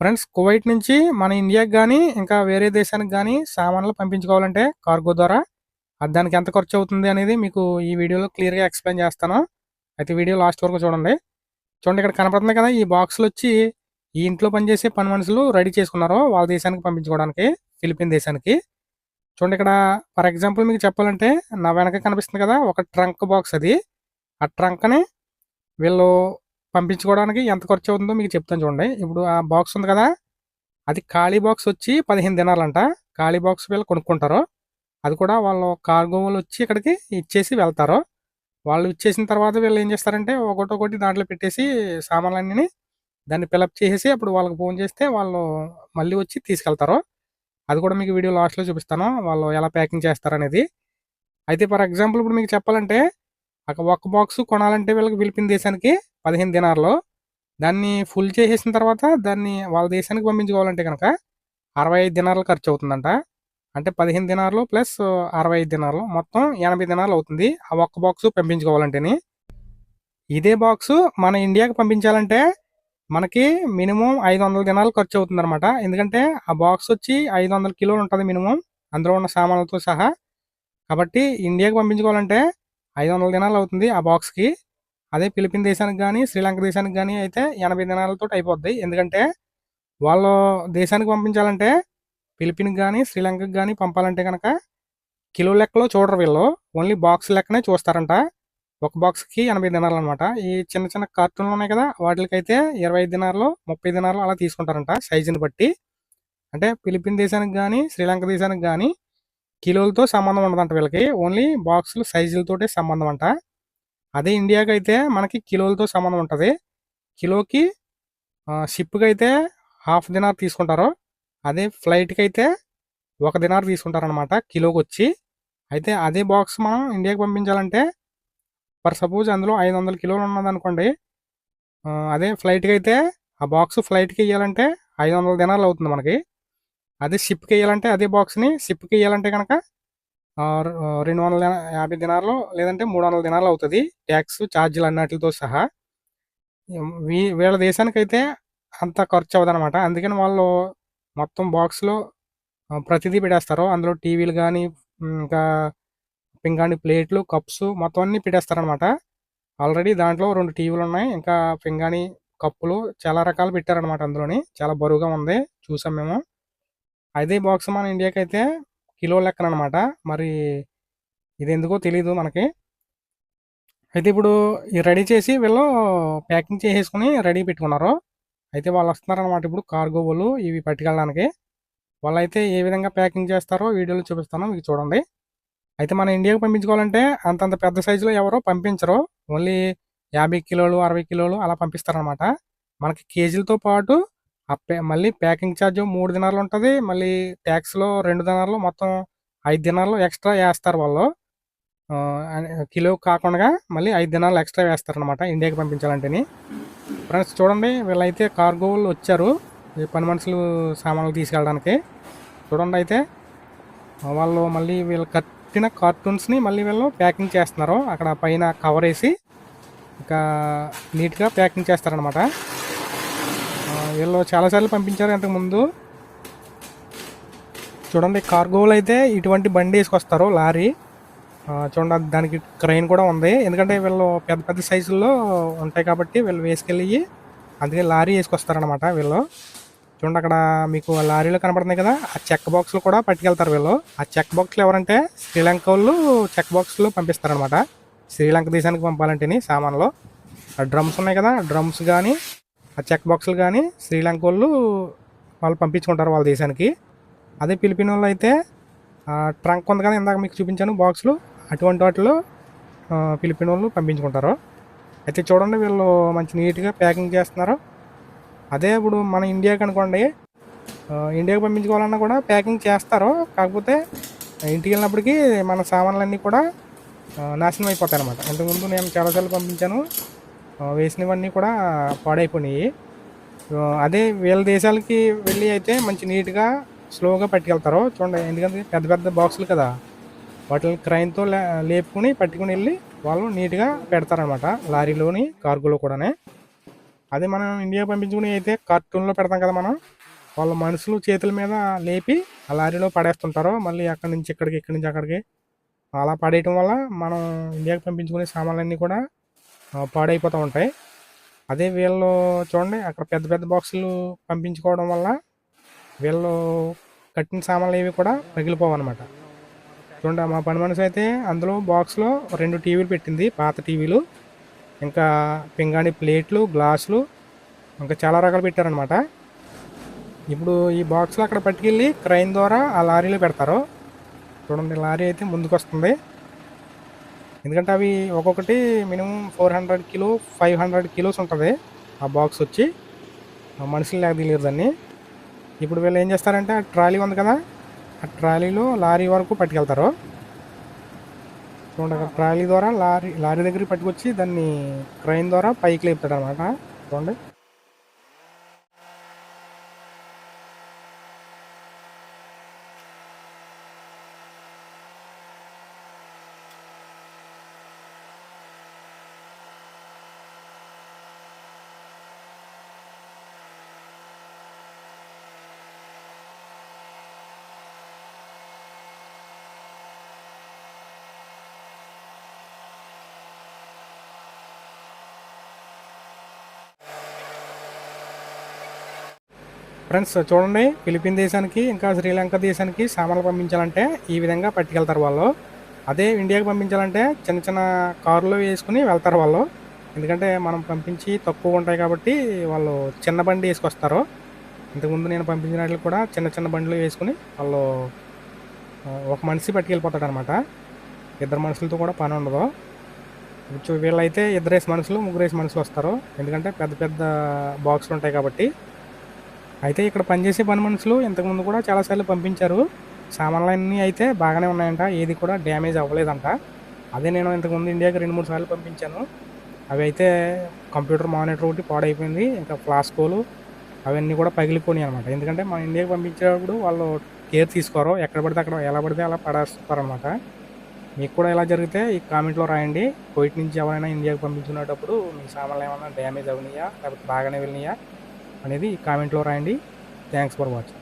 Friends Kuwait నుంచి మన ఇండియాకి కానీ ఇంకా వేరే దేశానికి కానీ సామాన్లు పంపించుకోవాలంటే కార్గో ద్వారా. అది దానికి ఎంత ఖర్చు అవుతుంది అనేది మీకు ఈ వీడియోలో క్లియర్గా ఎక్స్ప్లెయిన్ చేస్తాను. అయితే వీడియో లాస్ట్ వరకు చూడండి. చూడండి ఇక్కడ కనపడుతుంది కదా ఈ బాక్స్లు వచ్చి ఈ ఇంట్లో పనిచేసే పని మనుషులు రెడీ చేసుకున్నారు వాళ్ళ దేశానికి పంపించుకోవడానికి ఫిలిపిన్ దేశానికి. చూడండి ఇక్కడ ఫర్ ఎగ్జాంపుల్ మీకు చెప్పాలంటే నా వెనక కనిపిస్తుంది కదా ఒక ట్రంక్ బాక్స్ అది. ఆ ట్రంక్ని వీళ్ళు పంపించుకోవడానికి ఎంత ఖర్చు అవుతుందో మీకు చెప్తాను చూడండి. ఇప్పుడు ఆ బాక్స్ ఉంది కదా అది ఖాళీ బాక్స్ వచ్చి పదిహేను దినాలంట. ఖాళీ బాక్స్ వీళ్ళు కొనుక్కుంటారు. అది కూడా వాళ్ళు కార్గో వాళ్ళు వచ్చి ఇక్కడికి ఇచ్చేసి వెళ్తారు. వాళ్ళు ఇచ్చేసిన తర్వాత వీళ్ళు ఏం చేస్తారంటే ఒకటి ఒకటి దాంట్లో పెట్టేసి సామాన్లన్నీ దాన్ని ఫిలప్ చేసేసి అప్పుడు వాళ్ళకి ఫోన్ చేస్తే వాళ్ళు మళ్ళీ వచ్చి తీసుకెళ్తారు. అది కూడా మీకు వీడియో లాస్ట్లో చూపిస్తాను. వాళ్ళు ఎలా ప్యాకింగ్ చేస్తారనేది. అయితే ఫర్ ఎగ్జాంపుల్ ఇప్పుడు మీకు చెప్పాలంటే ఒక ఒక్క బాక్స్ కొనాలంటే వీళ్ళకి ఫిలిపిన్ దేశానికి పదిహేను దినాల్లో దాన్ని ఫుల్ చేసేసిన తర్వాత దాన్ని వాళ్ళ దేశానికి పంపించుకోవాలంటే కనుక అరవై ఐదు దినాలు ఖర్చు అవుతుందంట. అంటే పదిహేను దినాలు ప్లస్ అరవై ఐదు దినాలు మొత్తం ఎనభై దినాలు అవుతుంది. ఆ ఒక్క బాక్స్ పంపించుకోవాలంటేని. ఇదే బాక్స్ మన ఇండియాకి పంపించాలంటే మనకి మినిమం ఐదు వందల దినాలు ఖర్చు అవుతుంది అనమాట ఎందుకంటే ఆ బాక్స్ వచ్చి ఐదు వందల కిలోలు ఉంటుంది మినిమం. అందులో ఉన్న సామాన్లతో సహా. కాబట్టి ఇండియాకి పంపించుకోవాలంటే ఐదు వందల దినాలు అవుతుంది ఆ బాక్స్కి. అదే ఫిలిపిన్ దేశానికి కానీ శ్రీలంక దేశానికి కానీ అయితే ఎనభై దినాలతో అయిపోద్ది. ఎందుకంటే వాళ్ళు దేశానికి పంపించాలంటే ఫిలిపిన్కి కానీ శ్రీలంకకి కానీ పంపాలంటే కనుక కిలో లెక్కలో చూడరు వీళ్ళు. ఓన్లీ బాక్స్ లెక్కనే చూస్తారంట. ఒక బాక్స్కి ఎనభై దినాలు అనమాట ఈ చిన్న చిన్న కార్టూన్లు ఉన్నాయి కదా వాటికైతే ఇరవై ఐదు దినాలు ముప్పై దినాలు అలా తీసుకుంటారంట సైజుని బట్టి. అంటే ఫిలిపిన్ దేశానికి కానీ శ్రీలంక దేశానికి కానీ కిలోలతో సంబంధం ఉండదంట వీళ్ళకి. ఓన్లీ బాక్సులు సైజులతోటే సంబంధం అంట. అదే ఇండియాకి అయితే మనకి కిలోలతో సంబంధం ఉంటుంది. కిలోకి షిప్కి అయితే హాఫ్ దినార్ తీసుకుంటారు. అదే ఫ్లైట్కి అయితే ఒక దినార్ తీసుకుంటారనమాట కిలోకి వచ్చి అయితే అదే బాక్స్ మనం ఇండియాకి పంపించాలంటే ఫర్ సపోజ్ అందులో ఐదు వందల కిలోలు ఉన్నదనుకోండి అదే ఫ్లైట్కి అయితే ఆ బాక్స్ ఫ్లైట్కి ఇవ్వాలంటే ఐదు వందల దినాలు అవుతుంది మనకి. అదే షిప్కి వేయాలంటే అదే బాక్స్ని షిప్కి వేయాలంటే కనుక రెండు వందల యాభై దినాలు లేదంటే మూడు వందల దినాలు అవుతుంది ట్యాక్స్ ఛార్జీలు అన్నిటితో సహా. వీ వీళ్ళ దేశానికి అయితే అంత ఖర్చు అవ్వదు అనమాట అందుకని వాళ్ళు మొత్తం బాక్స్లో ప్రతిదీ పెట్టేస్తారు. అందులో టీవీలు కానీ ఇంకా పింగాణి ప్లేట్లు కప్స్ మొత్తం అన్నీ పెట్టేస్తారనమాట ఆల్రెడీ దాంట్లో రెండు టీవీలు ఉన్నాయి. ఇంకా పింగాణి కప్పులు చాలా రకాలు పెట్టారనమాట అందులోని. చాలా బరువుగా ఉంది. చూసాం మేము. అదే బాక్స్ మన ఇండియాకి అయితే కిలో లెక్కన అనమాట మరి ఇది ఎందుకో తెలీదు మనకి. అయితే ఇప్పుడు రెడీ చేసి వీళ్ళు ప్యాకింగ్ చేసేసుకుని రెడీ పెట్టుకున్నారు. అయితే వాళ్ళు వస్తున్నారు అనమాట ఇప్పుడు కార్గో వాళ్ళు ఇవి పట్టుకెళ్ళడానికి. వాళ్ళైతే ఏ విధంగా ప్యాకింగ్ చేస్తారో వీడియోలో చూపిస్తాను మీకు చూడండి. అయితే మన ఇండియాకి పంపించుకోవాలంటే అంతంత పెద్ద సైజులో ఎవరో పంపించరు. ఓన్లీ యాభై కిలోలు అరవై కిలోలు అలా పంపిస్తారనమాట. మనకి కేజీలతో పాటు మళ్ళీ ప్యాకింగ్ ఛార్జ్ మూడు దినాలు ఉంటుంది. మళ్ళీ ట్యాక్స్లో రెండు దినాలు మొత్తం ఐదు దినాలు ఎక్స్ట్రా వేస్తారు వాళ్ళు. కిలో కాకుండా మళ్ళీ ఐదు దినాలు ఎక్స్ట్రా వేస్తారనమాట ఇండియాకి పంపించాలంటేని. ఫ్రెండ్స్ చూడండి వీళ్ళైతే కార్గో వాళ్ళు వచ్చారు ఈ పని మనుషులు సామాన్లు తీసుకెళ్ళడానికి. చూడండి అయితే వాళ్ళు మళ్ళీ వీళ్ళు కట్టిన కార్టూన్స్ని మళ్ళీ వీళ్ళు ప్యాకింగ్ చేస్తున్నారు. అక్కడ పైన కవర్ వేసి ఇంకా నీట్గా ప్యాకింగ్ చేస్తారనమాట వీళ్ళు చాలాసార్లు పంపించారు ఇంతకుముందు చూడండి కార్గోలు అయితే ఇటువంటి బండి వేసుకొస్తారు లారీ. చూడండి దానికి క్రెయిన్ కూడా ఉంది. ఎందుకంటే వీళ్ళు పెద్ద పెద్ద సైజుల్లో ఉంటాయి కాబట్టి వీళ్ళు వేసుకెళ్ళి అందుకే లారీ వేసుకొస్తారనమాట వీళ్ళు. చూడండి అక్కడ మీకు ఆ లారీలో కనపడుతున్నాయి కదా ఆ చెక్ బాక్స్లు కూడా పట్టుకెళ్తారు వీళ్ళు. ఆ చెక్ బాక్స్లు ఎవరంటే శ్రీలంక వాళ్ళు చెక్ బాక్స్లో పంపిస్తారనమాట శ్రీలంక దేశానికి పంపాలంటేని సామాన్లు. ఆ డ్రమ్స్ ఉన్నాయి కదా డ్రమ్స్ కానీ ఆ చెక్ బాక్సులు కానీ శ్రీలంక వాళ్ళు వాళ్ళు పంపించుకుంటారు వాళ్ళ దేశానికి. అదే ఫిలిపిన్ వాళ్ళు అయితే ట్రంక్ ఉంది కదా ఇందాక మీకు చూపించాను బాక్సులు అటువంటి వాటిలో ఫిలిపిన్ వాళ్ళు పంపించుకుంటారు. అయితే చూడండి వీళ్ళు మంచి నీట్గా ప్యాకింగ్ చేస్తున్నారు. అదే ఇప్పుడు మన ఇండియాకి అనుకోండి ఇండియాకి పంపించుకోవాలన్నా కూడా ప్యాకింగ్ చేస్తారు. కాకపోతే ఇంటికి వెళ్ళినప్పటికీ మన సామాన్లన్నీ కూడా నాశనం అయిపోతాయి అనమాట ఇంతకుముందు నేను చాలాసార్లు పంపించాను. వేసినవన్నీ కూడా పాడైపోయినాయి. అదే వీళ్ళ దేశాలకి వెళ్ళి అయితే మంచి నీట్గా స్లోగా పట్టుకెళ్తారు చూడండి. ఎందుకంటే పెద్ద పెద్ద బాక్సులు కదా. వాటిని క్రైన్తో లేపుకుని పట్టుకుని వెళ్ళి వాళ్ళు నీట్గా పెడతారనమాట లారీలోని కార్గోలో కూడానే. అదే మనం ఇండియా పంపించుకుని అయితే కార్టూన్లో పెడతాం కదా మనం. వాళ్ళ మనుషులు చేతుల మీద లేపి ఆ లారీలో పడేస్తుంటారు మళ్ళీ అక్కడి నుంచి ఇక్కడికి ఇక్కడి నుంచి అక్కడికి. అలా పడేయటం వల్ల మనం ఇండియాకి పంపించుకునే సామాన్లన్నీ కూడా పాడైపోతూ ఉంటాయి. అదే వీళ్ళు చూడండి అక్కడ పెద్ద పెద్ద బాక్సులు పంపించుకోవడం వల్ల వీళ్ళు కట్టిన సామాన్లు ఏవి కూడా పగిలిపోవు అనమాట చూడండి మా పని మనిషి అయితే అందులో బాక్స్లో రెండు టీవీలు పెట్టింది పాత టీవీలు ఇంకా పింగాణి ప్లేట్లు గ్లాసులు ఇంకా చాలా రకాలు పెట్టారనమాట ఇప్పుడు ఈ బాక్స్లో అక్కడ పట్టుకెళ్ళి క్రైన్ ద్వారా ఆ లారీలో పెడతారు. చూడండి లారీ అయితే ముందుకు వస్తుంది ఎందుకంటే అవి ఒక్కొక్కటి minimum four hundred kilo five hundred kilos ఉంటుంది ఆ బాక్స్ వచ్చి. ఆ మనుషులు లేకదీలేరు దాన్ని. ఇప్పుడు వీళ్ళు ఏం చేస్తారంటే ఆ ట్రాలీ ఉంది కదా ఆ ట్రాలీలో లారీ వరకు పట్టుకెళ్తారు. చూడండి అక్కడ ట్రాలీ ద్వారా లారీ లారీ దగ్గరికి పట్టుకొచ్చి దాన్ని క్రైన్ ద్వారా పైకి లేపుతాడు అనమాట చూడండి. ఫ్రెండ్స్ చూడండి ఫిలిపిన్ దేశానికి ఇంకా శ్రీలంక దేశానికి సామాన్లు పంపించాలంటే ఈ విధంగా పట్టుకెళ్తారు వాళ్ళు. అదే ఇండియాకి పంపించాలంటే చిన్న చిన్న కారులో వేసుకుని వెళ్తారు వాళ్ళు. ఎందుకంటే మనం పంపించి తక్కువ ఉంటాయి కాబట్టి వాళ్ళు చిన్న బండి వేసుకొస్తారు. ఇంతకుముందు నేను పంపించిన వాటికి కూడా చిన్న చిన్న బండ్లు వేసుకుని వాళ్ళు ఒక మనిషి పట్టుకెళ్ళిపోతాడు అనమాట ఇద్దరు మనుషులతో కూడా పని ఉండదు. వీళ్ళైతే ఇద్దరేసి మనుషులు ముగ్గురేసి మనుషులు వస్తారు. ఎందుకంటే పెద్ద పెద్ద బాక్సులు ఉంటాయి కాబట్టి. అయితే ఇక్కడ పనిచేసే పని మనుషులు ఇంతకుముందు కూడా చాలాసార్లు పంపించారు. సామాన్లు అన్నీ అయితే బాగానే ఉన్నాయంట. ఏది కూడా డ్యామేజ్ అవ్వలేదంట. అదే నేను ఇంతకుముందు ఇండియాకి రెండు మూడు సార్లు పంపించాను. అవి అయితే కంప్యూటర్ మానిటర్ ఒకటి పాడైపోయింది. ఇంకా ఫ్లాస్కోలు అవన్నీ కూడా పగిలిపోయినాయి అనమాట ఎందుకంటే మన ఇండియాకి పంపించేటప్పుడు వాళ్ళు కేర్ తీసుకోరు ఎక్కడ పడితే అక్కడ ఎలా పడితే అలా పడేస్తారు అనమాట మీకు కూడా ఎలా జరిగితే ఈ కామెంట్లో రాయండి. కోయిట్ నుంచి ఎవరైనా ఇండియాకి పంపించుకునేటప్పుడు మీ సామాన్లు ఏమైనా డ్యామేజ్ అవనియా లేకపోతే బాగానే వెళ్ళినాయా? అనేది కామెంట్లో రాయండి. Thanks for watching.